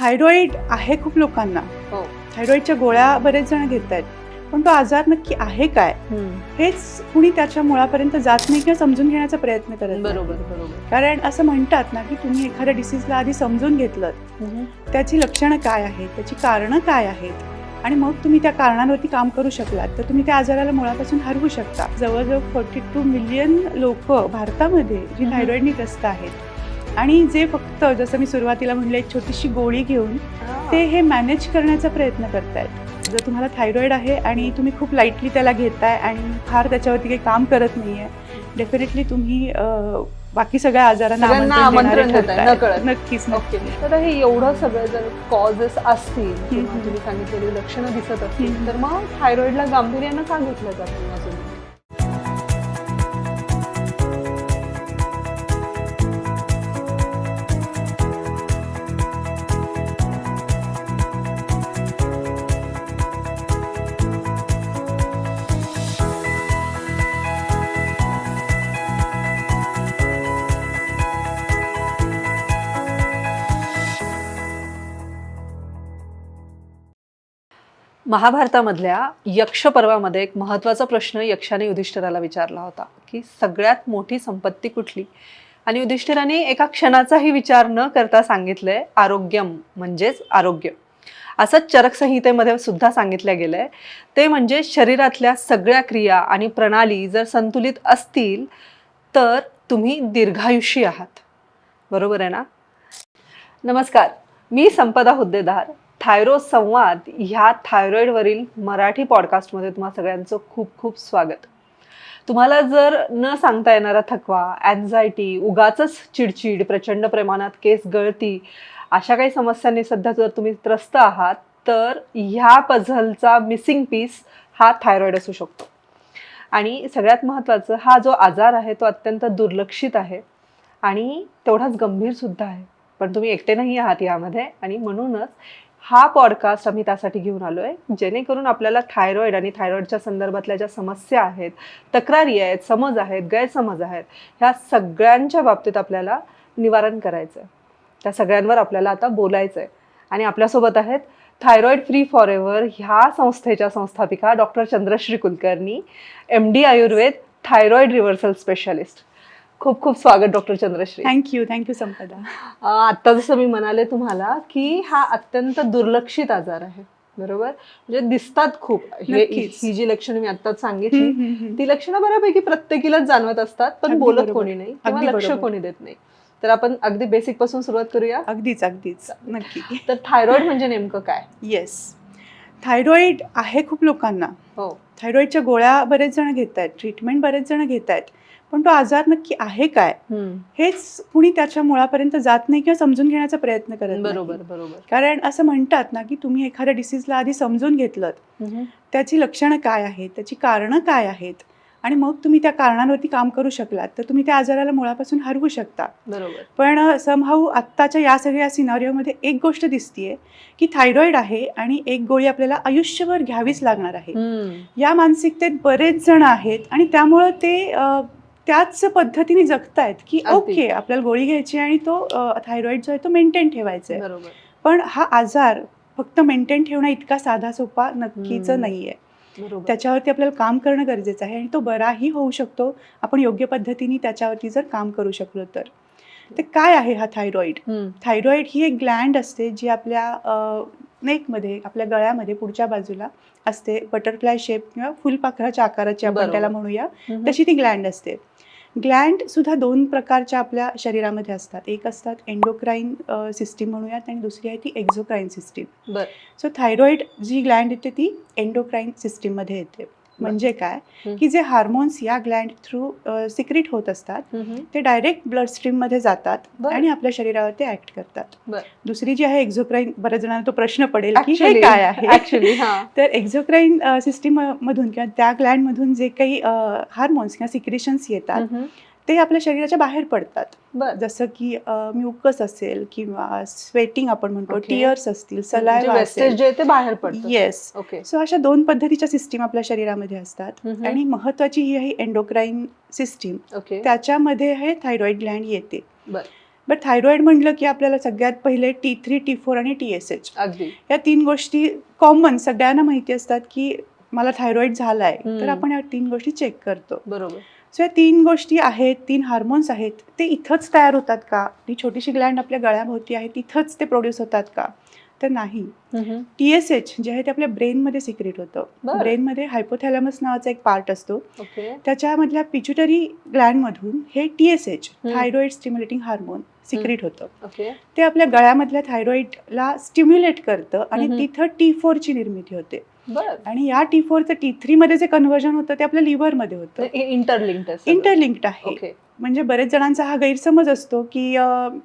Thyroid आहे खूप लोकांना. हो. थायरॉइडच्या गोळ्या बरेच जण घेत आहेत पण तो आजार नक्की आहे काय? हेच कुणी त्याच्या मुळापर्यंत जात नाही किंवा समजून घेण्याचा प्रयत्न करत. बरोबर बरोबर. कारण असं म्हणतात ना की तुम्ही एखाद्या डिसीजला आधी समजून घेतलं त्याची लक्षणं काय आहेत? त्याची कारणं काय आहेत? आणि मग तुम्ही त्या कारणांवरती काम करू शकलात. तर तुम्ही त्या आजाराला मुळापासून हरवू शकता. जवळजवळ फोर्टी टू मिलियन लोक भारतामध्ये जी. थायरॉइडनी ग्रस्त आहेत. आणि जे फक्त जसं मी सुरुवातीला म्हणलं एक छोटीशी गोळी घेऊन ते हे मॅनेज करण्याचा प्रयत्न करतायत. जर तुम्हाला थायरॉइड आहे आणि तुम्ही खूप लाईटली त्याला घेताय आणि फार त्याच्यावरती काही काम करत नाहीये डेफिनेटली तुम्ही बाकी सगळ्या आजारांना आमंत्रण. नक्कीच नक्कीच. तर हे एवढं सगळं जर कॉजेस असतील. तुम्ही सांगितलेली लक्षणं दिसत असतील. तर मग थायरॉइडला गांभीर्यानं का घेतलं जात महाभारतामधल्या यक्ष पर्वामध्ये एक महत्त्वाचा प्रश्न यक्षाने युधिष्ठिराला विचारला होता की सगळ्यात मोठी संपत्ती कुठली? आणि युधिष्ठिराने एका क्षणाचाही विचार न करता सांगितलंय आरोग्यम म्हणजेच आरोग्य. असंच चरकसंहितेमध्ये सुद्धा सांगितलं गेलंय. ते म्हणजे शरीरातल्या सगळ्या क्रिया आणि प्रणाली जर संतुलित असतील तर तुम्ही दीर्घायुषी आहात. बरोबर आहे ना? नमस्कार. मी संपदा हुद्देदार. थायरो संवाद ह्या थायरॉईडवरील मराठी पॉडकास्टमध्ये तुम्हा सगळ्यांचं खूप खूप स्वागत. तुम्हाला जर न सांगता येणारा थकवा अँझायटी उगाचच चिडचिड प्रचंड प्रमाणात केस गळती अशा काही समस्यांनी सध्या जर तुम्ही त्रस्त आहात तर ह्या पझलचा मिसिंग पीस हा थायरॉईड असू शकतो. आणि सगळ्यात महत्त्वाचं हा जो आजार आहे तो अत्यंत दुर्लक्षित आहे आणि तेवढाच गंभीरसुद्धा आहे. पण तुम्ही एकटे नाही आहात यामध्ये आणि म्हणूनच हा पॉडकास्ट आम्ही त्यासाठी घेऊन आलो आहे जेणेकरून आपल्याला थायरॉईड आणि थायरॉईडच्या संदर्भातल्या ज्या समस्या आहेत तक्रारी आहेत समज आहेत गैरसमज आहेत ह्या सगळ्यांच्या बाबतीत आपल्याला निवारण करायचं आहे त्या सगळ्यांवर आपल्याला आता बोलायचं आहे आणि आपल्यासोबत आहेत थायरॉईड फ्री फॉर एव्हर ह्या संस्थेच्या संस्थापिका doctor Chandrashree Kulkarni M D Ayurveda thyroid reversal specialist खूप खूप स्वागत doctor Chandrashree. Thank you thank you Sampada. अं, आता जसं मी म्हणाले तुम्हाला की हा अत्यंत दुर्लक्षित आजार आहे बरोबर? म्हणजे दिसतात खूप. हे. ही जी लक्षणं मी आताच सांगितली. ती लक्षणं बऱ्यापैकी प्रत्येकीलाच जाणवत असतात पण बोलत. कोणी नाही किंवा अगदी लक्ष. कोणी देत नाही. तर आपण अगदी बेसिकपासून सुरुवात करूया? अगदीच अगदीच. नक्की. तर थायरॉइड म्हणजे नेमकं काय? येस थायरॉइड आहे खूप लोकांना. हो. थायरॉइडच्या गोळ्या बरेच जण घेत आहेत ट्रीटमेंट बरेच जण घेत आहेत पण तो आजार नक्की आहे काय? हेच कुणी त्याच्या मुळापर्यंत जात नाही किंवा समजून घेण्याचा प्रयत्न करत. बरोबर बरोबर. कारण असं म्हणतात ना की तुम्ही एखाद्या डिसीजला आधी समजून घेतलं त्याची लक्षणं काय आहेत? त्याची कारणं काय आहेत? आणि मग तुम्ही त्या कारणांवरती काम करू शकलात तर तुम्ही त्या आजाराला मुळापासून हरवू शकता. बरोबर. पण समहाऊ आत्ताच्या या सगळ्या सिनारिओमध्ये एक गोष्ट दिसतीये की थायरॉइड आहे आणि एक गोळी आपल्याला आयुष्यभर घ्यावीच लागणार आहे. या मानसिकतेत बरेच जण आहेत आणि त्यामुळं ते त्याच पद्धतीने जगतायत की अगदी. ओके आपल्याला गोळी घ्यायची आणि तो थायरॉइड जो आहे तो मेंटेन ठेवायचा आहे बरोबर पण हा आजार फक्त मेंटेन ठेवणं इतका साधा सोपा नक्कीच हम्म. नाहीये बरोबर त्याच्यावरती आपल्याला काम करणं गरजेचं आहे आणि तो बराही होऊ शकतो आपण योग्य पद्धतीने त्याच्यावरती जर काम करू शकलो तर तर काय आहे हा थायरॉइड हम्म. थायरॉइड ही एक ग्लँड असते जी आपल्या नेकमध्ये आपल्या गळ्यामध्ये पुढच्या बाजूला असते बटरफ्लाय शेप किंवा फुलपाखराच्या आकाराची आपण बरोबर. त्याला म्हणूया हम्म. तशी ती ग्लँड असते ग्लँड सुद्धा दोन प्रकारच्या आपल्या शरीरामध्ये असतात. एक असतात एन्डोक्राईन सिस्टीम म्हणूयात आणि दुसरी आहे ती एक्झोक्राईन सिस्टीम बर. सो थायरॉइड जी ग्लँड येते ती एन्डोक्राईन सिस्टीममध्ये येते. म्हणजे काय. की जे हार्मोन्स या ग्लँड थ्रू सिक्रेट होत असतात. ते डायरेक्ट ब्लड स्ट्रीममध्ये जातात बरं. आणि आपल्या शरीरावरती ऍक्ट करतात. दुसरी जी आहे एक्झोक्राईन बऱ्याच जणांना तो प्रश्न पडेल की हे काय आहे हा तर एक्झोक्राईन सिस्टीम मधून किंवा त्या ग्लँड मधून जे काही हार्मोन्स किंवा सिक्रेशन्स येतात. ते आपल्या शरीराच्या बाहेर पडतात. जसं की म्युकस असेल किंवा स्वेटिंग आपण म्हणतो. टिअर्स असतील म्हणजे ते बाहेर पडतं. Yes okay. सो अशा दोन पद्धतीच्या सिस्टीम आपल्या शरीरामध्ये असतात. आणि महत्वाची ही आहे एन्डोक्राईन सिस्टीम ओके. त्याच्यामध्ये हे थायरॉइड ग्लँड येते. बर. बट थायरॉइड म्हटलं की आपल्याला सगळ्यात पहिले टी थ्री टी फोर आणि टी एस एच या तीन गोष्टी कॉमन सगळ्यांना माहिती असतात की मला थायरॉइड झाला आहे तर. आपण या तीन गोष्टी चेक करतो. बरोबर. सो या तीन गोष्टी आहेत तीन हार्मोन्स आहेत ते इथंच तयार होतात का? ती छोटीशी ग्लँड आपल्या गळ्याभोवती आहे तिथंच ते प्रोड्यूस होतात का? तर नाही. टी एस एच जे आहे ते आपल्या ब्रेनमध्ये सिक्रेट होतं. बरं. ब्रेनमध्ये हायपोथॅलॅमस नावाचा एक पार्ट असतो. त्याच्यामधल्या पिच्युटरी ग्लँडमधून हे T S H. Thyroid stimulating hormone secrete होतं. ते आपल्या गळ्यामधल्या थायरॉइडला स्टिम्युलेट करतं आणि. तिथं टी फोरची निर्मिती होते. आणि या टी फोरचं टी थ्रीमध्ये जे कन्व्हर्जन होतं ते आपल्या लिव्हरमध्ये होतं. इंटरलिंक्ड इंटरलिंक्ड आहे. म्हणजे बरेच जणांचा हा गैरसमज असतो की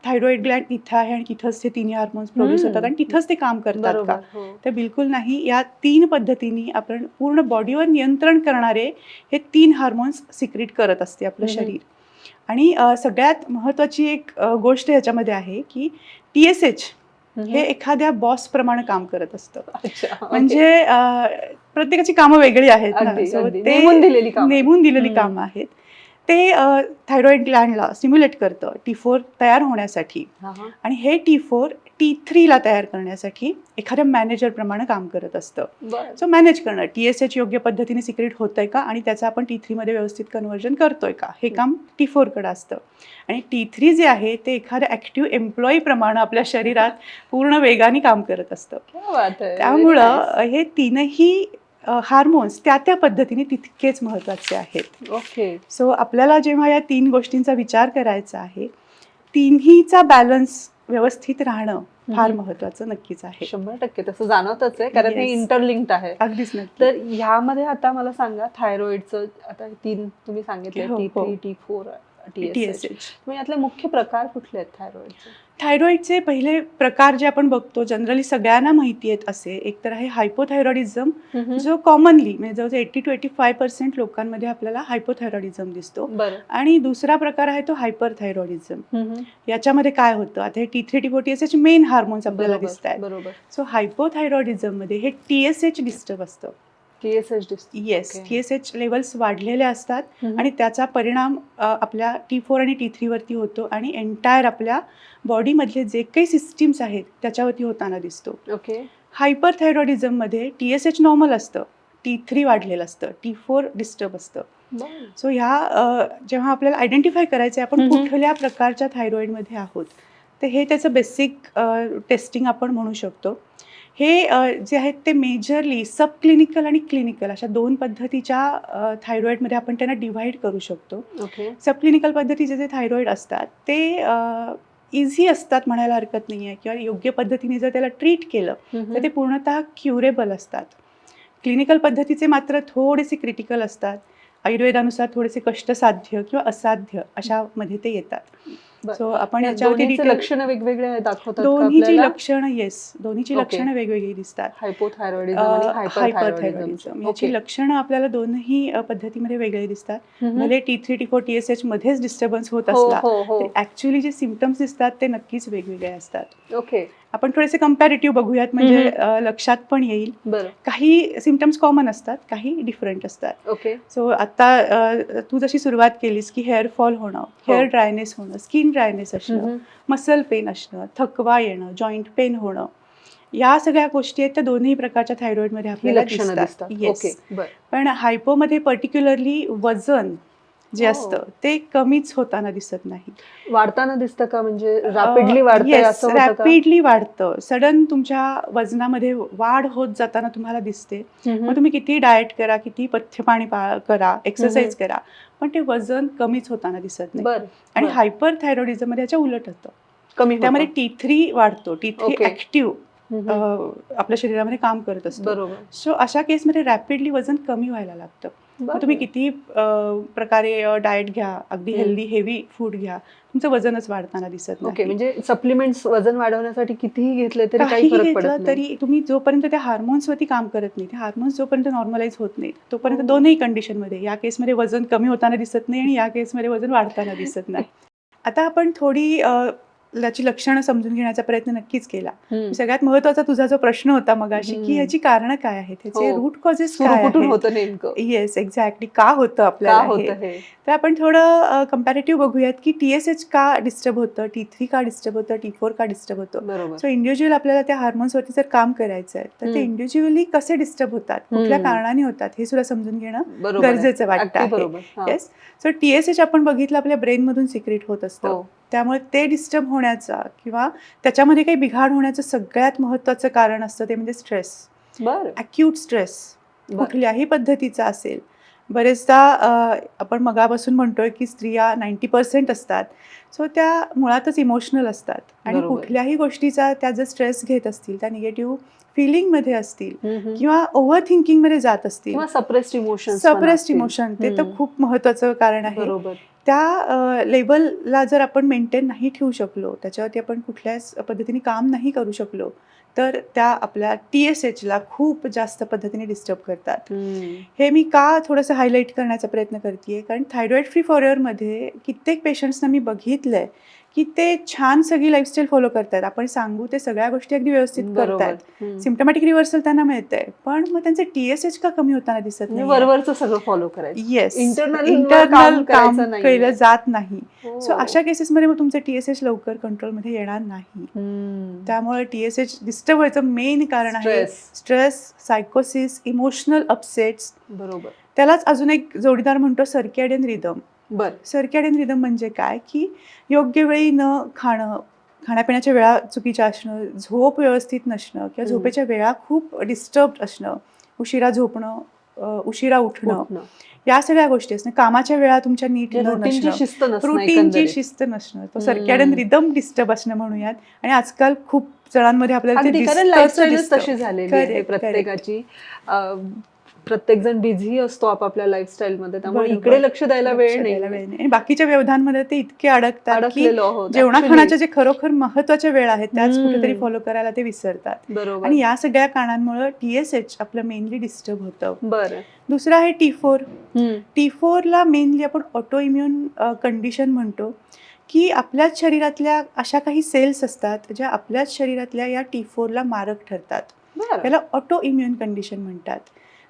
थायरॉइड ग्लँड इथं आहे आणि तिथंच ते तिन्ही हार्मोन्स प्रोड्यूस. होतात आणि तिथंच ते काम करतात का हो. तर बिलकुल नाही या तीन पद्धतीने आपण पूर्ण बॉडीवर नियंत्रण करणारे हे तीन हार्मोन्स सिक्रेट करत असते आपलं. शरीर आणि सगळ्यात महत्त्वाची एक गोष्ट याच्यामध्ये आहे की टी एस एच. हे एखाद्या बॉस प्रमाणे काम करत असतं. म्हणजे प्रत्येकाची कामं वेगळी आहेत नेमून दिलेली. कामं आहेत ते थायरॉइड ग्लँडला स्टिम्युलेट करतं टी फोर तयार होण्यासाठी. आणि हे टी फोर टी थ्रीला तयार करण्यासाठी एखाद्या मॅनेजर प्रमाणे काम करत असतं. सो मॅनेज करणं टी एस एच योग्य पद्धतीने सिक्रेट होतंय का? आणि त्याचं आपण टी थ्रीमध्ये व्यवस्थित कन्व्हर्जन करतोय का? हे काम टी फोरकडे असतं. आणि टी थ्री जे आहे ते एखाद्या ॲक्टिव्ह एम्प्लॉई प्रमाणे आपल्या शरीरात पूर्ण वेगाने काम करत असतं. त्यामुळं. हे तीनही हार्मोन्स त्या त्या पद्धतीने तितकेच महत्त्वाचे आहेत. ओके सो आपल्याला जेव्हा या तीन गोष्टींचा विचार करायचा आहे तिन्हीचा बॅलन्स व्यवस्थित राहणं फार हम्म. महत्त्वाचं नक्कीच आहे. शंभर टक्के तसं जाणवतच आहे कारण हे. इंटरलिंक्ड आहे. अगदीच नक्की. तर ह्यामध्ये आता मला सांगा थायरॉइडचं आता तीन तुम्ही सांगितले T. Three T four T S H यातले मुख्य प्रकार कुठले आहेत थायरॉइडचे थायरॉइडचे पहिले प्रकार जे आपण बघतो जनरली सगळ्यांना माहिती आहेत असे. एक तर आहे हायपोथायरॉइडिझम जो कॉमनली म्हणजे जवळजवळ eighty two eighty five percent लोकांमध्ये आपल्याला हायपोथायरॉइडिझम दिसतो. आणि दुसरा प्रकार आहे तो हायपर थायरॉइडिझम. याच्यामध्ये काय होतं? आता हे T three T four T S H main hormones आपल्याला दिसत आहेत बरोबर. सो हायपोथायरॉइडिझममध्ये हे टी एस एच डिस्टर्ब असतं. Yes. T S H levels वाढलेले असतात आणि त्याचा परिणाम आपल्या टी फोर आणि टी थ्रीवरती होतो आणि एंटायर आपल्या बॉडीमधले जे काही सिस्टीम्स आहेत त्याच्यावरती होताना दिसतो ओके हायपर थायरॉइडिझममध्ये टी एस एच नॉर्मल असतं टी थ्री वाढलेलं असतं टी फोर डिस्टर्ब असतं. सो ह्या जेव्हा आपल्याला आयडेंटिफाय करायचं आहे आपण. कुठल्या प्रकारच्या थायरॉइडमध्ये आहोत तर हे त्याचं बेसिक टेस्टिंग आपण म्हणू शकतो हे जे आहेत ते मेजरली सब क्लिनिकल आणि क्लिनिकल अशा दोन पद्धतीच्या थायरॉइडमध्ये आपण त्यांना डिव्हाइड करू शकतो. सब क्लिनिकल पद्धतीचे जे थायरॉइड असतात ते इझी असतात म्हणायला हरकत नाही आहे किंवा योग्य पद्धतीने जर त्याला ट्रीट केलं तर ते पूर्णतः क्युरेबल असतात. क्लिनिकल पद्धतीचे मात्र थोडेसे क्रिटिकल असतात. आयुर्वेदानुसार थोडेसे कष्टसाध्य किंवा असाध्य अशामध्ये ते येतात. सो आपण याच्यावरती लक्षणं वेगवेगळे दाखवतात दोन्हीची? लक्षणं येस दोन्हीची. लक्षणं वेगवेगळी दिसतात. हायपोथायरॉइडिझम याची लक्षणं आपल्याला दोन्ही पद्धतीमध्ये वेगळी दिसतात. भले T three T four T S H मध्येच डिस्टर्बन्स होत हो असला हो हो. ऍक्च्युली जे सिमटम्स दिसतात ते नक्कीच वेगवेगळे असतात. ओके. आपण थोडेसे कम्पॅरेटिव्ह बघूयात म्हणजे लक्षात पण येईल. काही सिमटम्स कॉमन असतात काही डिफरंट असतात. ओके सो आता तू जशी सुरुवात केलीस की हेअर फॉल होणं हेअर ड्रायनेस होणं स्किन ड्रायनेस असणं. मसल पेन असणं थकवा येणं जॉईंट पेन होणं या सगळ्या गोष्टी आहेत त्या दोन्ही प्रकारच्या थायरॉइडमध्ये ही आपल्याला दिसतात. येस पण हायपोमध्ये पर्टिक्युलरली वजन जे हो. असतं ते कमीच होताना दिसत नाही वाढताना दिसतं का म्हणजे रॅपिडली का रॅपिडली वाढतं सडन तुमच्या वजनामध्ये वाढ होत जाताना तुम्हाला दिसते. मग तुम्ही किती डाएट करा किती पथ्य पाणी करा एक्सरसाइज करा पण ते वजन कमीच होताना दिसत नाही आणि. हायपर थायरॉइडिझममध्ये याच्या उलट होतं कमी त्यामध्ये. टी थ्री वाढतो टी थ्री. ऍक्टिव्ह. आपल्या शरीरामध्ये काम करत असतो सो अशा केसमध्ये रॅपिडली वजन कमी व्हायला लागतं. तुम्ही किती प्रकारे डाएट घ्या अगदी. हेल्दी हेवी फूड घ्या. तुमचं वजनच वाढताना दिसत ओके नाही. म्हणजे सप्लिमेंट्स वजन वाढवण्यासाठी कितीही घेतले तरी काही फरक घेतलं पडत नाही. तरी तुम्ही जोपर्यंत त्या हार्मोन्सवरती काम करत नाही ते हार्मोन्स जोपर्यंत नॉर्मलाइज होत नाहीत तोपर्यंत हो. दोनही कंडिशनमध्ये या केसमध्ये वजन कमी होताना दिसत नाही आणि या केसमध्ये वजन वाढताना दिसत नाही. आता आपण थोडी त्याची लक्षणं समजून घेण्याचा प्रयत्न नक्कीच केला. सगळ्यात महत्त्वाचा तुझा जो प्रश्न होता मगाशी की. ह्याची कारणं काय आहेत? ह्याचे. रूट कॉजेस काय येस एक्झॅक्टली का होतं आपल्याला तर आपण थोडं कम्पॅरेटिव्ह बघूयात की टी एस एच का डिस्टर्ब होतं? टी थ्री का डिस्टर्ब होतं? टी फोर का डिस्टर्ब होतं? सो इंडिव्हिज्युअल आपल्याला त्या हार्मोन्सवरती जर काम करायचं आहे तर ते. इंडिव्हिज्युअली कसे डिस्टर्ब होतात? कुठल्या. कारणाने होतात? हे सुद्धा समजून घेणं. गरजेचं वाटतं. Yes so T S H आपण बघितलं आपल्या ब्रेनमधून सिक्रेट होत असतं. हो. त्यामुळे ते डिस्टर्ब होण्याचा किंवा त्याच्यामध्ये काही बिघाड होण्याचं सगळ्यात महत्त्वाचं कारण असतं ते म्हणजे स्ट्रेस बर. अक्यूट स्ट्रेस बर. कुठल्याही पद्धतीचा असेल. बरेचदा आपण मगापासून म्हणतोय की स्त्रिया नाईन्टी पर्सेंट असतात. सो त्या मुळातच इमोशनल असतात. आणि. कुठल्याही गोष्टीचा त्या जर स्ट्रेस घेत असतील त्या निगेटिव्ह फिलिंगमध्ये असतील किंवा ओव्हर थिंकिंगमध्ये जात असतील सप्रेस्ड इमोशन सप्रेस्ड इमोशन ते तर खूप महत्वाचं कारण आहे. बरोबर. त्या लेवलला जर आपण मेंटेन नाही ठेवू शकलो त्याच्यावरती आपण कुठल्याच पद्धतीने काम नाही करू शकलो तर त्या आपल्या टी एस एचला खूप जास्त पद्धतीने डिस्टर्ब करतात. हे मी का थोडंसं हायलाईट करण्याचा प्रयत्न करते कारण थायरॉइड फ्री फॉरएवरमध्ये कित्येक पेशंट्सना मी बघितलं आहे की ते छान सगळी लाईफस्टाईल फॉलो करतात. आपण सांगू ते सगळ्या गोष्टी अगदी व्यवस्थित करतात. सिम्टमॅटिक रिव्हर्सल त्यांना मिळतंय. पण मग त्यांचे टी एस एच का कमी होताना दिसत म्हणजे नाही वरवरचं सगळं फॉलो करायचं. येस वर इंटरनल काम. केलं जात नाही. हो. सो अशा केसेसमध्ये मग तुमचे टी एस एच लवकर कंट्रोलमध्ये येणार नाही. त्यामुळे टी एस एच डिस्टर्ब व्हायचं मेन कारण आहे. स्ट्रेस सायकोसिस इमोशनल अपसेट्स बरोबर. त्यालाच अजून एक जोडीदार म्हणतो सर्कॅडियन रिदम बर. सर्कॅडियन रिदम म्हणजे काय? की योग्य वेळी न खाणं खाण्यापिण्याच्या वेळा चुकीच्या असणं झोप व्यवस्थित नसणं किंवा. झोपेच्या वेळा खूप डिस्टर्ब असणं उशिरा झोपणं उशिरा उठणं. या सगळ्या गोष्टी असणं. कामाच्या वेळा तुमच्या नीट म्हणजे रुटीनची नसणं. शिस्त नसणं तो. सर्कॅडियन रिदम डिस्टर्ब असणं म्हणूयात. आणि आजकाल खूप जणांमध्ये आपल्याला. तशी झालेली प्रत्येकाची. प्रत्येक जण बिझी असतो आपापल्या लाईफस्टाईल मध्ये त्यामुळे बरोबर. इकडे लक्ष द्यायला लक्ष वेळ द्यायला नाही. वेळ नाही. आणि बाकीच्या व्यवधानमध्ये ते इतके अडकतात की अडकलेलो आहोत जेवणा actually. खाण्याच्या जे खरोखर महत्त्वाच्या वेळ आहेत त्याच हम्म. कुठेतरी फॉलो करायला ते विसरतात. बरोबर. आणि या सगळ्या कारणांमुळे टी एस एच आपलं मेनली डिस्टर्ब होतं. बरं. दुसरं आहे टी फोर हम्म. टी फोरला मेनली आपण ऑटो इम्युन कंडिशन म्हणतो की आपल्याच शरीरातल्या अशा काही सेल्स असतात ज्या आपल्याच शरीरातल्या या टी फोरला मारक ठरतात. बरं. त्याला ऑटो इम्युन कंडिशन म्हणतात.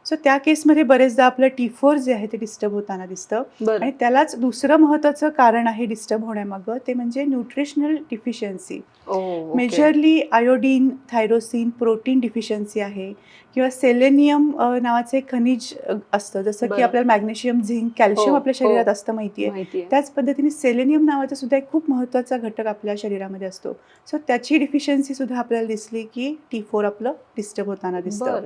सो त्या केसमध्ये बरेचदा आपलं टी फोर जे आहे ते डिस्टर्ब होताना दिसतं. आणि त्यालाच दुसरं महत्त्वाचं कारण आहे डिस्टर्ब होण्यामागं ते म्हणजे nutritional deficiency. Majorly iodine tyrosine protein deficiency आहे. किंवा सेलेनियम नावाचे एक खनिज असतं. जसं की. आपल्याला मॅग्नेशियम झिंक कॅल्शियम आपल्या शरीरात हो. असतं माहिती आहे. माहितीये त्याच पद्धतीने सेलेनियम नावाचा सुद्धा एक खूप महत्त्वाचा घटक आपल्या शरीरामध्ये असतो. सो त्याची डिफिशियन्सी सुद्धा आपल्याला दिसली की टी फोर आपलं डिस्टर्ब होताना दिसतं.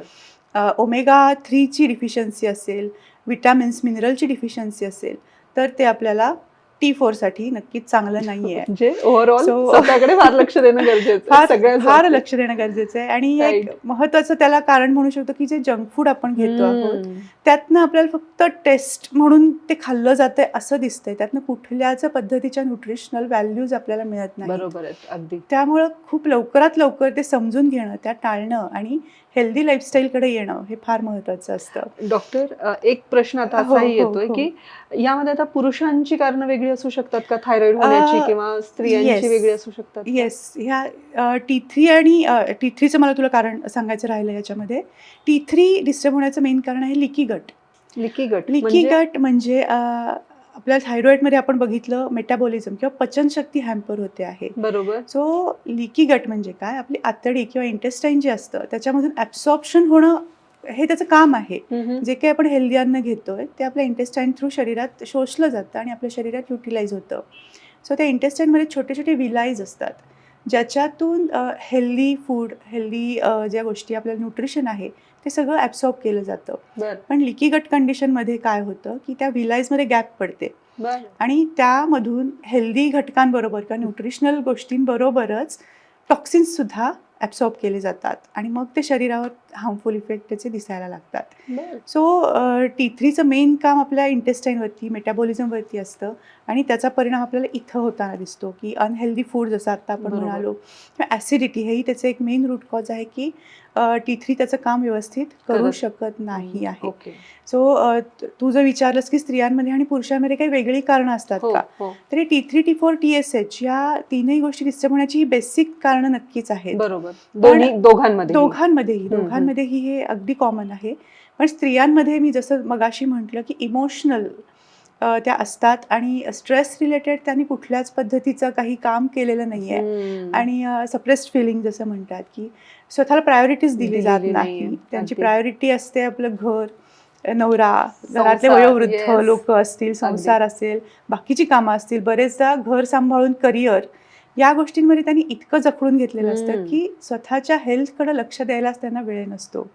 ओमेगा थ्रीची डिफिशियन्सी असेल विटॅमिन्स मिनरलची डिफिशियन्सी असेल तर ते आपल्याला टी फोरसाठी नक्कीच चांगलं नाही आहे म्हणजे ओव्हरऑल स्वतःकडे फार लक्ष देणं गरजेचं. फार फार. लक्ष देणं गरजेचं आहे आणि एक. महत्वाचं त्याला कारण म्हणू शकतो की जे जंक फूड आपण घेतो आहोत. त्यातनं आपल्याला फक्त टेस्ट म्हणून ते खाल्लं जातंय असं दिसतंय त्यातनं कुठल्याच पद्धतीच्या न्यूट्रिशनल व्हॅल्यूज आपल्याला मिळत नाही बरोबर अगदी त्यामुळं खूप लवकरात लवकर ते समजून घेणं त्या टाळणं आणि हेल्दी लाईफस्टाईलकडे येणं हे फार महत्वाचं असतं डॉक्टर एक प्रश्न आता हो, असाही हो, येतोय हो. की यामध्ये आता पुरुषांची कारणं वेगळी असू शकतात का थायरॉइड होण्याची किंवा स्त्रियांची. वेगळी असू शकतात? येस ह्या टी थ्री आणि टी थ्रीचं मला तुला कारण सांगायचं राहिलं याच्यामध्ये टी थ्री डिस्टर्ब होण्याचं मेन कारण आहे लिकी गट लिकी गट लिकी म्हणजे गट म्हणजे आपल्या थायरॉइडमध्ये आपण बघितलं मेटाबॉलिझम किंवा पचनशक्ती हॅम्पर होते आहे. बरोबर. सो लिकी गट म्हणजे काय? आपली आतडी किंवा इंटेस्टाईन जे असतं त्याच्यामधून ॲब्सॉर्प्शन होणं हे त्याचं काम आहे. जे काही आपण हेल्दी अन्न घेतोय ते आपल्या इंटेस्टाईन थ्रू शरीरात शोषलं जातं आणि आपल्या शरीरात युटिलाइज होतं. सो त्या इंटेस्टाईनमध्ये छोटे छोटे विलाईज असतात ज्याच्यातून हेल्दी फूड हेल्दी ज्या गोष्टी आपल्याला न्यूट्रिशन आहे ते सगळं ॲब्सॉर्ब केलं जातं. पण लिकी गट कंडिशनमध्ये काय होतं की त्या विलाईजमध्ये गॅप पडते. आणि त्यामधून हेल्दी घटकांबरोबर किंवा न्यूट्रिशनल गोष्टींबरोबरच टॉक्सिन्ससुद्धा ॲब्सॉर्ब केले जातात. आणि मग ते शरीरावर हार्मफुल इफेक्ट त्याचे दिसायला लागतात. सो टी थ्रीचं मेन काम आपल्या इंटेस्टाईनवरती मेटाबॉलिझमवरती असतं आणि त्याचा परिणाम आपल्याला इथं होताना दिसतो की अनहेल्दी फूड जसं आत्ता आपण. म्हणालो किंवा ॲसिडिटी हेही त्याचं एक मेन रूट कॉज आहे की टी थ्री त्याचं काम व्यवस्थित करू शकत नाही. आहे. सो तू जर विचारलंस की स्त्रियांमध्ये आणि पुरुषांमध्ये काही वेगळी कारणं असतात हो का? हो. तर T three T four T S H या तीनही गोष्टी डिस्टर्ब होण्याची ही बेसिक कारणं नक्कीच आहेत. बरोबर. दोघांमध्ये दोघांमध्येही. दोघांमध्येही हे अगदी कॉमन आहे पण स्त्रियांमध्ये मी जसं मगाशी म्हटलं की इमोशनल त्या असतात आणि स्ट्रेस रिलेटेड त्यांनी कुठल्याच पद्धतीचं काही काम केलेलं नाही आहे आणि सप्रेस्ड फिलिंग जसं म्हणतात की स्वतःला प्रायोरिटीज दिली जात. नाही त्यांची. प्रायोरिटी असते आपलं घर नवरा घरातले वयोवृद्ध. लोक असतील संसार असेल बाकीची कामं असतील बरेचदा घर सांभाळून करिअर या गोष्टींमध्ये त्यांनी इतकं जखडून घेतलेलं असतं. की स्वतःच्या हेल्थकडे लक्ष द्यायलाच त्यांना वेळ नसतो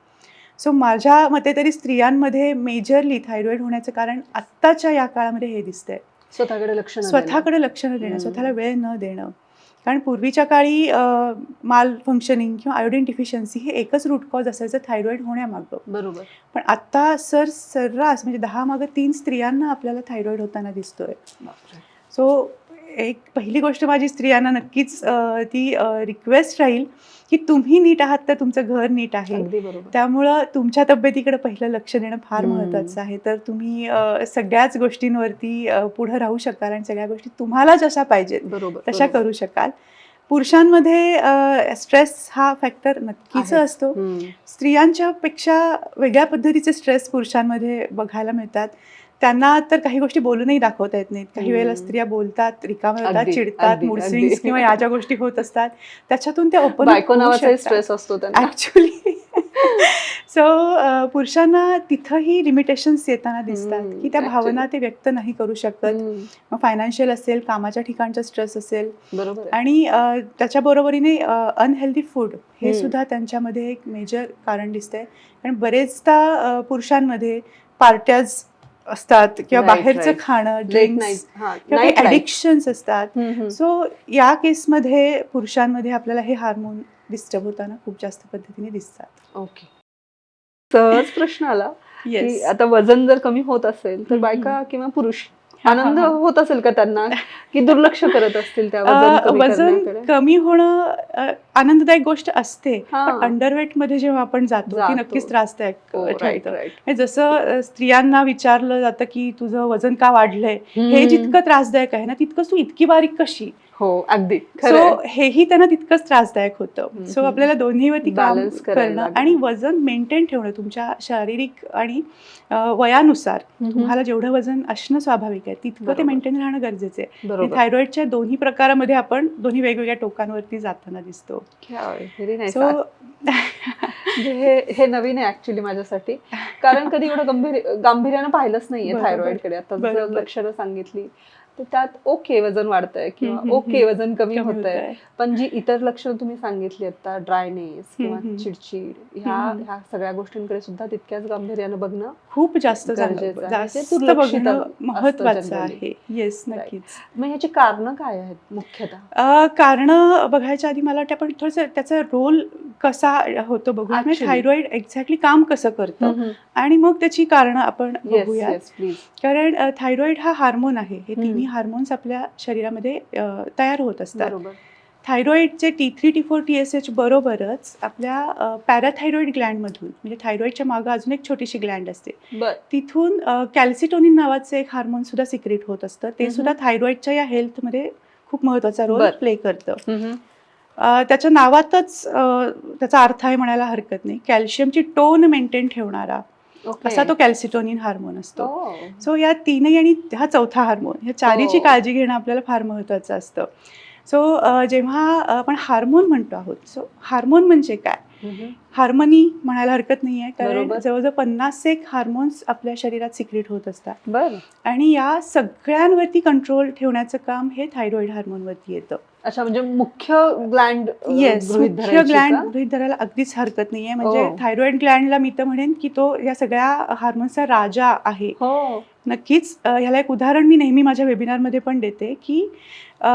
सो माझ्या मते तरी स्त्रियांमध्ये मेजरली थायरॉइड होण्याचं कारण आत्ताच्या या काळामध्ये हे दिसतंय स्वतःकडे लक्ष. स्वतःकडे लक्ष न देणं. स्वतःला वेळ न देणं कारण पूर्वीच्या काळी माल फंक्शनिंग किंवा आयोडीन डिफिशियन्सी हे एकच रूट कॉज असायचं थायरॉइड होण्यामागं बरोबर पण आता सर सर्रास म्हणजे दहा मागं तीन स्त्रियांना आपल्याला थायरॉइड होताना दिसतोय. सो एक पहिली गोष्ट माझी स्त्रियांना नक्कीच ती रिक्वेस्ट राहील की तुम्ही नीट आहात तर तुमचं घर नीट आहे त्यामुळं तुमच्या तब्येतीकडे पहिलं लक्ष देणं फार हम्म. महत्त्वाचं आहे तर तुम्ही सगळ्याच गोष्टींवरती पुढं राहू शकाल आणि सगळ्या गोष्टी तुम्हाला जशा पाहिजेत बरोबर तशा. करू शकाल पुरुषांमध्ये स्ट्रेस हा फॅक्टर नक्कीच. असतो. स्त्रियांच्या पेक्षा वेगळ्या पद्धतीचे स्ट्रेस पुरुषांमध्ये बघायला मिळतात त्यांना तर काही गोष्टी बोलूनही दाखवता येत नाहीत काही वेळेला. स्त्रिया बोलतात रिकाम्या होतात चिडतात मूड. स्विंग्स किंवा या ज्या गोष्टी होत असतात त्याच्यातून त्या ओपन स्ट्रेस असतो ऍक्च्युली सो पुरुषांना तिथंही लिमिटेशन्स येताना दिसतात की त्या. भावना ते व्यक्त नाही करू शकत. मग फायनान्शियल असेल कामाच्या ठिकाणचा स्ट्रेस असेल. आणि त्याच्या बरोबरीने अनहेल्दी फूड हे. सुद्धा त्यांच्यामध्ये एक मेजर कारण दिसतंय कारण बरेचदा पुरुषांमध्ये पार्ट्याज असतात किंवा बाहेरचं. खाणं ड्रिंक्स किंवा. ॲडिक्शन्स असतात. सो या केसमध्ये पुरुषांमध्ये आपल्याला हे हार्मोन डिस्टर्ब होताना खूप जास्त पद्धतीने दिसतात ओके सहज प्रश्न आला की आता वजन जर कमी होत असेल तर बायका किंवा पुरुष आनंद. होत असेल का त्यांना की दुर्लक्ष करत असतील त्या वजन कमी होणं आनंददायक गोष्ट असते. पण अंडरवेटमध्ये जेव्हा आपण जातो ती. नक्कीच त्रासदायक हो. म्हणजे जसं स्त्रियांना विचारलं जातं की तुझं वजन का वाढलंय हे. जितकं त्रासदायक आहे ना तितकंच तू इतकी बारीक कशी हो अगदी सो. हेही त्यांना तितकंच त्रासदायक होतं सो. आपल्याला दोन्हीवरती करायला करणं. आणि वजन मेंटेन ठेवणं तुमच्या शारीरिक आणि वयानुसार. तुम्हाला जेवढं वजन असणं स्वाभाविक आहे तितकं ते. मेंटेन राहणं गरजेचं आहे थायरॉइडच्या दोन्ही प्रकारामध्ये आपण दोन्ही वेगवेगळ्या टोकांवरती जाताना दिसतो सो म्हणजे हे हे नवीन आहे ऍक्च्युली माझ्यासाठी कारण कधी एवढं गंभीर गांभीर्यानं पाहिलंच नाहीये बरोबर. थायरॉइडकडे आता. लक्षणं सांगितली तर त्यात ओके वजन वाढतंय किंवा ओके वजन कमी होतंय. पण जी इतर लक्षणं तुम्ही सांगितली आता ड्रायनेस किंवा. चिडचिड ह्या. ह्या सगळ्या गोष्टींकडे सुद्धा तितक्याच गांभीर्यानं बघणं खूप जास्त गरजेचं महत्वाचं. आहे येस. नक्कीच मग ह्याची कारणं काय आहेत मुख्यतः कारणं बघायच्या आधी मला वाटतं आपण थोडंसं त्याचा रोल कसा होतो बघूया. म्हणजे. थायरॉइड एक्झॅक्टली काम कसं करतं? आणि मग त्याची कारणं आपण बघूया कारण थायरॉइड हा हार्मोन आहे. हे. तिन्ही हार्मोन्स आपल्या शरीरामध्ये तयार होत असतात. बरोबर. थायरॉइडचे T three T four T S H बरोबरच आपल्या पॅराथायरॉइड ग्लँडमधून म्हणजे थायरॉइडच्या मागं अजून एक छोटीशी ग्लँड असते. तिथून कॅल्सिटोनिन नावाचं एक हार्मोन सुद्धा सिक्रेट होत असतं. ते. सुद्धा थायरॉइडच्या या हेल्थमध्ये खूप महत्त्वाचा रोल. प्ले करतं. त्याच्या नावातच त्याचा अर्थ आहे म्हणायला हरकत नाही कॅल्शियमची टोन मेंटेन ठेवणारा ओके असा तो कॅल्सिटोनिन हार्मोन असतो Oh. सो या तीनही आणि हा चौथा हार्मोन ह्या चारीची हो. काळजी घेणं आपल्याला फार महत्त्वाचं असतं सो जेव्हा आपण हार्मोन म्हणतो आहोत सो हार्मोन म्हणजे काय. हार्मोनी म्हणायला हरकत नाही आहे कारण. जवळजवळ पन्नास एक हार्मोन्स आपल्या शरीरात सिक्रेट होत असतात आणि या सगळ्यांवरती कंट्रोल ठेवण्याचं काम हे थायरॉइड हार्मोनवरती येतं अच्छा म्हणजे मुख्य ग्लँड येस मुख्य ग्लँड गृहीत धरायला अगदीच हरकत नाहीये. म्हणजे हो. थायरॉइड ग्लँडला मी तर म्हणेन की तो या सगळ्या हार्मोन्सचा राजा आहे. हो. नक्कीच अ, ह्याला एक उदाहरण मी नेहमी माझ्या वेबिनारमध्ये पण देते की अ,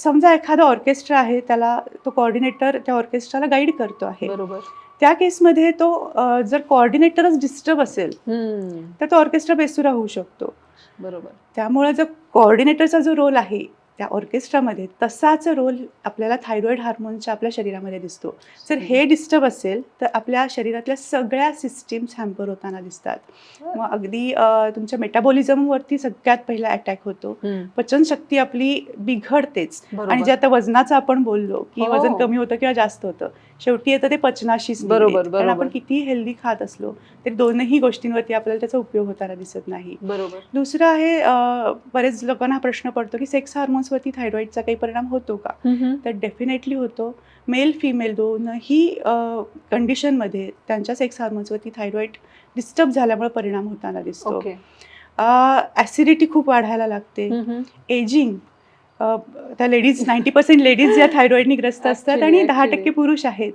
समजा एखादा ऑर्केस्ट्रा आहे त्याला तो कॉर्डिनेटर त्या ऑर्केस्ट्राला गाईड करतो आहे. बरोबर. त्या केसमध्ये तो अ, जर कॉर्डिनेटरच डिस्टर्ब असेल हम्म, तर तो ऑर्केस्ट्रा बेसुरा होऊ शकतो. बरोबर. त्यामुळे जो कॉर्डिनेटरचा जो रोल आहे त्या ऑर्केस्ट्रामध्ये तसाच रोल आपल्याला थायरॉइड हार्मोनच्या आपल्या शरीरामध्ये दिसतो. जर हे डिस्टर्ब असेल तर आपल्या शरीरातल्या सगळ्या सिस्टीम्स हॅम्पर होताना दिसतात. मग अगदी तुमच्या मेटाबॉलिझमवरती सगळ्यात पहिला अटॅक होतो. पचनशक्ती आपली बिघडतेच. आणि जे आता वजनाचं आपण बोललो की हो. वजन कमी होतं किंवा जास्त होतं शेवटी येतं ते पचनाशीच बरोबर. कारण. आपण किती हेल्दी खात असलो तरी दोनही गोष्टींवरती आपल्याला त्याचा उपयोग होताना दिसत नाही. बरोबर. दुसरं आहे बरेच लोकांना हा प्रश्न पडतो की सेक्स हार्मोन्सवरती थायरॉइडचा काही परिणाम होतो का? तर डेफिनेटली होतो. मेल फिमेल दोनही कंडिशनमध्ये त्यांच्या सेक्स हार्मोन्सवरती थायरॉइड डिस्टर्ब झाल्यामुळे परिणाम होताना दिसतो. ओके. ॲसिडिटी खूप वाढायला लागते. एजिंग त्या लेडीज नाईन्टी पर्सेंट लेडीज या थायरॉइडनी ग्रस्त असतात आणि दहा. टक्के पुरुष आहेत.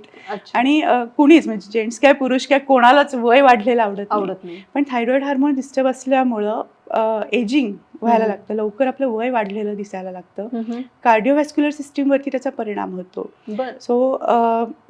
आणि कुणीच म्हणजे जेंट्स काय पुरुष काय कोणालाच वय वाढलेलं आवडत आवडत नाही. पण थायरॉइड हार्मोन डिस्टर्ब असल्यामुळं एजिंग व्हायला. लागतं लवकर आपलं वय वाढलेलं दिसायला लागतं कार्डिओव्हॅस्क्युलर सिस्टीमवरती त्याचा परिणाम होतो सो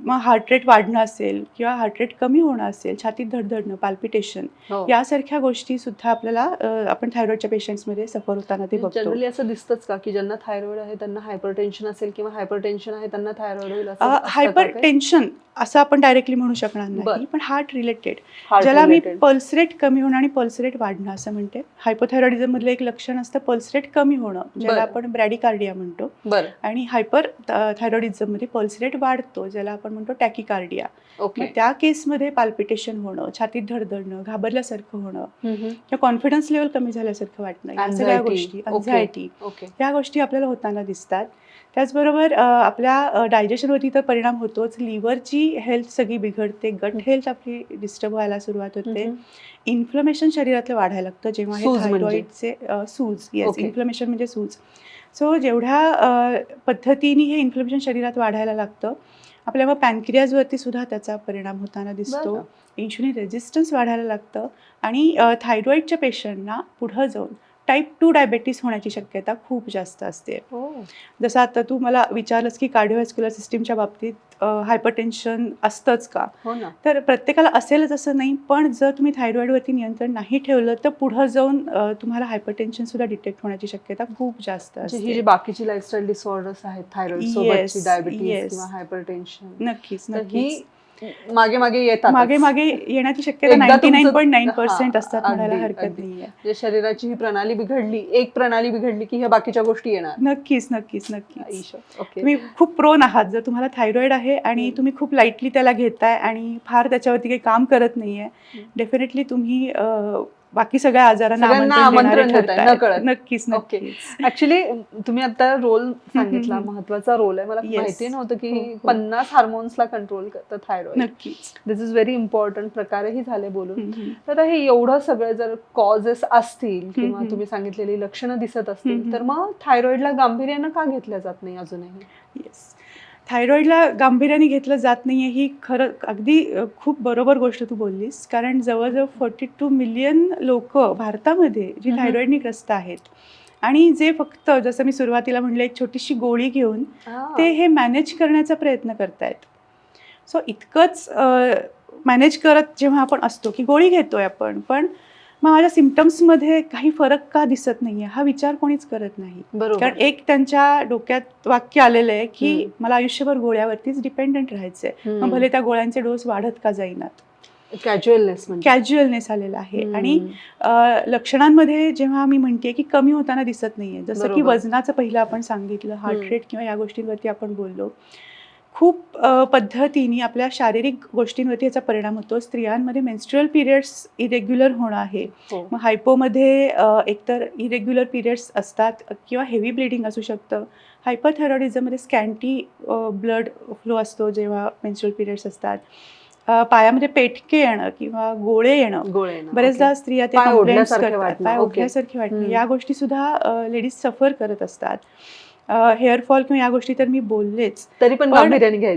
मग हार्ट रेट वाढणं असेल किंवा हार्ट रेट कमी होणं असेल छातीत धडधडणं पाल्पिटेशन हो. यासारख्या गोष्टी सुद्धा आपल्याला आपण थायरॉइडच्या पेशंट्समध्ये सफर होताना ते बघतो जनरली असं दिसतंच का की ज्यांना थायरॉइड आहे त्यांना हायपर टेन्शन असेल किंवा हायपर टेन्शन आहे त्यांना थायरॉइड होईल हायपर? टेन्शन असं आपण डायरेक्टली म्हणू शकणार. नाही पण हार्ट रिलेटेड ज्याला मी. पल्स रेट कमी होणं आणि पल्स रेट वाढणं असं म्हणते हायपोथायरॉइडिझम मधलं एक लक्षण असतं पल्स रेट कमी होणं ज्याला. आपण ब्रॅडिकार्डिया म्हणतो आणि हायपर थायरॉइडिझममध्ये पल्स रेट वाढतो ज्याला आपण म्हणतो टॅकिकार्डिया त्या केसमध्ये पाल्पिटेशन होणं छातीत धडधडणं घाबरल्यासारखं होणं. किंवा कॉन्फिडन्स लेवल कमी झाल्यासारखं वाटणं या सगळ्या. गोष्टी. अँझायटी या गोष्टी आपल्याला होताना दिसतात त्याचबरोबर आपल्या डायजेशनवरती तर परिणाम होतोच लिव्हरची हेल्थ सगळी बिघडते गट हेल्थ आपली डिस्टर्ब व्हायला सुरुवात होते. इन्फ्लमेशन शरीरातलं वाढायला लागतं जेव्हा हे म्हणजे? थायरॉइडचे सूज येस. इन्फ्लमेशन म्हणजे सूज सो जेवढ्या पद्धतीने हे इन्फ्लमेशन शरीरात वाढायला लागतं आपल्या मग पॅनक्रियाजवरती सुद्धा त्याचा परिणाम होताना दिसतो. इन्शुलिन रेजिस्टन्स वाढायला लागतं आणि थायरॉइडच्या पेशंटना पुढं जाऊन टाईप टू डायबेटीस होण्याची शक्यता खूप जास्त असते. हो. जसं आता तू मला विचारलंस की कार्डिओव्हॅस्क्युलर सिस्टीमच्या बाबतीत हायपरटेन्शन असतंच का? हो ना. तर प्रत्येकाला असेलच असं नाही पण जर तुम्ही थायरॉइडवरती नियंत्रण नाही ठेवलं तर पुढं जाऊन तुम्हाला हायपरटेन्शन सुद्धा डिटेक्ट होण्याची शक्यता खूप जास्त ही असते. जी बाकीची लाईफस्टाईल डिसऑर्डर्स आहेत थायरॉइड yes. किंवा हायपरटेन्शन नक्कीच नक्कीच. मागे मागे येतात मागे मागे येण्याची शक्यता ninety nine point nine percent असतात म्हणायला हरकत. नाहीये म्हणजे शरीराची ही प्रणाली बिघडली एक प्रणाली बिघडली की ह्या बाकीच्या गोष्टी येणार नक्कीच नक्कीच ओके तुम्ही खूप प्रोन आहात जर तुम्हाला थायरॉइड आहे आणि. तुम्ही खूप लाईटली त्याला घेताय आणि फार त्याच्यावरती काही काम करत नाहीये. डेफिनेटली तुम्ही बाकी सगळ्या आजारांना आमंत्रण. नक्कीच. नक्कीच ऍक्च्युली तुम्ही आता रोल सांगितला. महत्त्वाचा रोल आहे मला. माहिती नव्हतं की हो, हो. पन्नास हार्मोन्सला कंट्रोल करतं थायरॉइड नक्कीच दिस इज व्हेरी इम्पॉर्टंट प्रकारही झाले बोलून. तर हे एवढं सगळं जर कॉजेस असतील किंवा. तुम्ही सांगितलेली लक्षणं दिसत असतील. तर मग थायरॉइडला गांभीर्यानं का घेतल्या जात नाही अजूनही येस थायरॉइडला गांभीर्याने घेतलं जात नाहीये ही खरं अगदी खूप बरोबर गोष्ट तू बोललीस. कारण जवळजवळ फोर्टी टू मिलियन लोक भारतामध्ये जी हम्म. थायरॉइडनी ग्रस्त आहेत. आणि जे फक्त जसं मी सुरुवातीला म्हणलं एक छोटीशी गोळी घेऊन ते हे मॅनेज करण्याचा प्रयत्न करतायत. सो इतकंच मॅनेज करत जेव्हा आपण असतो की गोळी घेतोय आपण पण मग माझ्या सिमटम्समध्ये काही फरक का दिसत नाहीये हा विचार कोणीच करत नाही कारण एक त्यांच्या डोक्यात वाक्य आलेलं आहे की. मला आयुष्यभर गोळ्यावरतीच डिपेंडंट राहायचंय मग भले त्या गोळ्यांचे डोस वाढत का जाईनात कॅज्युअलनेस कॅज्युअलनेस आलेला आहे. आणि लक्षणांमध्ये जेव्हा मी म्हणते की कमी होताना दिसत नाहीये जसं की. वजनाचं पहिलं आपण सांगितलं हार्ट. रेट किंवा या गोष्टींवरती आपण बोललो खूप पद्धतीने आपल्या शारीरिक गोष्टींवरती याचा परिणाम होतो. स्त्रियांमध्ये मेन्स्ट्रुअल पिरियड्स इरेग्युलर होणं आहे. हो. मग हायपोमध्ये एकतर इरेग्युलर पिरियड्स असतात किंवा हेवी ब्लिडिंग असू शकतं. हायपरथायरॉइडिझममध्ये स्कॅन्टी ब्लड फ्लो असतो जेव्हा मेन्स्ट्रुअल पिरियड्स असतात. पायामध्ये पेटके येणं किंवा गोळे येणं. बरेचदा. स्त्रिया ते ओढल्यासारखे करतात. पाय. ओढल्यासारखे वाटणं. या गोष्टी सुद्धा लेडीज सफर करत असतात. हेअरफॉल किंवा या गोष्टी तर मी बोललेच. तरी पण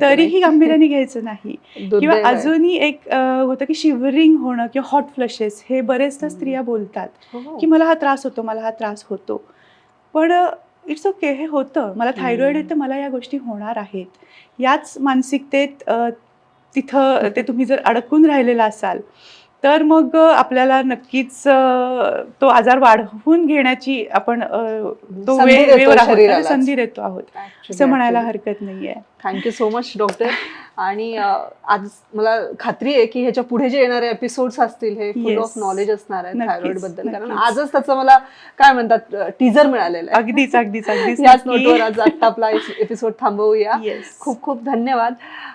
तरीही गांभीर्याने घ्यायचं नाही. किंवा. अजूनही एक होतं की शिवरिंग होणं किंवा हॉट फ्लशेस हे बरेचदा स्त्रिया बोलतात हो. की मला हा त्रास होतो मला हा त्रास होतो. पण इट्स ओके हे होतं. मला थायरॉइड आहे तर मला या गोष्टी होणार आहेत. याच मानसिकतेत तिथं ते तुम्ही जर अडकून राहिलेला असाल तर मग आपल्याला नक्कीच तो आजार वाढवून घेण्याची आपण तो संधी वे- देतोय वेवर आहोत शरीरालाच. संधी देतो आहोत. असं म्हणायला हरकत नाहीये. थँक्यू सो मच डॉक्टर आणि आज मला खात्री आहे की ह्याच्या पुढे जे येणारे एपिसोड्स असतील हे फुल. ऑफ नॉलेज असणार आहे थायरॉइडबद्दल. कारण. आजच त्याचं मला काय म्हणतात टीजर मिळालेलं आहे. अगदीच अगदीच अगदीच. याच नोटवर आज आत्ता आपला एपिसोड थांबवूया. खूप खूप धन्यवाद.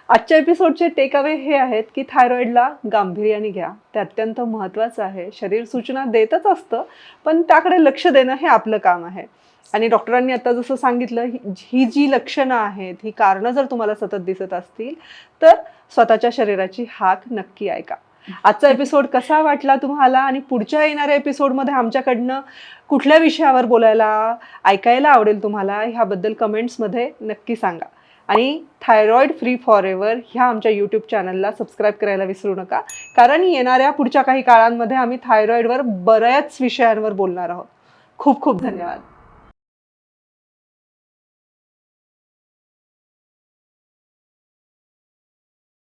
आजच्या एपिसोडचे टेक अवे हे आहेत की थायरॉइडला गांभीर्याने घ्या. ते अत्यंत महत्त्वाचं आहे. शरीर सूचना देतच असतं पण त्याकडे लक्ष देणं हे आपलं काम आहे. आणि डॉक्टरांनी आता जसं सांगितलं ही- जी लक्षणं आहेत ही कारणं जर तुम्हाला सतत दिसत असतील तर स्वतःच्या शरीराची हाक नक्की ऐका. आजचा एपिसोड कसा वाटला तुम्हाला आणि पुढच्या येणाऱ्या एपिसोडमध्ये आमच्याकडनं कुठल्या विषयावर बोलायला ऐकायला आवडेल तुम्हाला ह्याबद्दल कमेंट्समध्ये नक्की सांगा. आणि थायरॉइड फ्री फॉर एव्हर ह्या आमच्या यूट्यूब चॅनलला सबस्क्राईब करायला विसरू नका कारण येणाऱ्या पुढच्या काही काळांमध्ये आम्ही थायरॉइडवर बऱ्याच विषयांवर बोलणार आहोत. खूप खूप धन्यवाद.